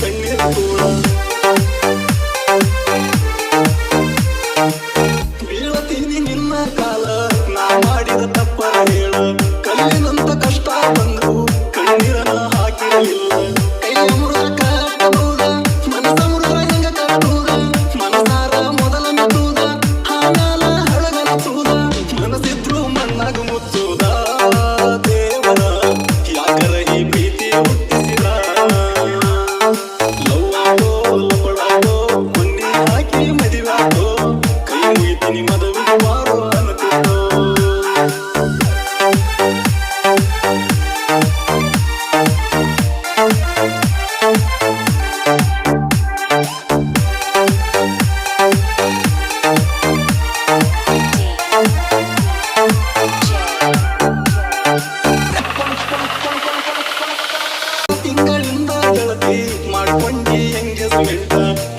ಕಣ್ಣೀರ ನಿನ್ನ ಕಾಲ. ನಾ ಮಾಡಿದ ತಪ್ಪರೇ.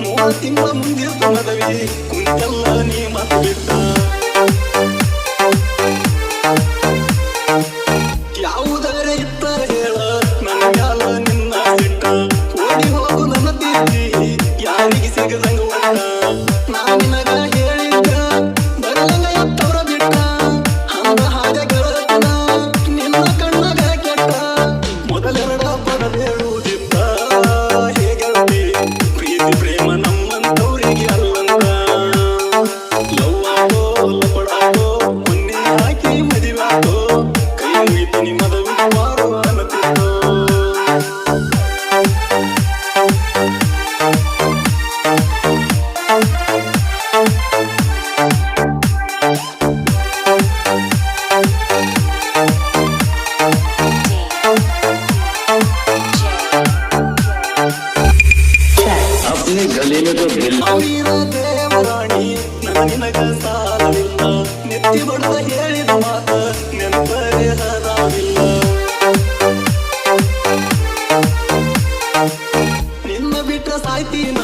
ಮೋತಿಮ್ಮ ಮುಂದಿರ್ತನದವಿ ಕುಂತೆಲ್ಲ ನೀ ಮತ್ತೆ ನಿನಗ ಸಾಲವಿಲ್ಲ ನೆತ್ತಿ ಬಡದ ಹೇಳಿದ ಮಾತ ನೆನಪರೆ ಹರಾವಿಲ್ಲ. ನಿನ್ನ ಬಿಟ್ಟ ಸಾಯ್ತೀನ?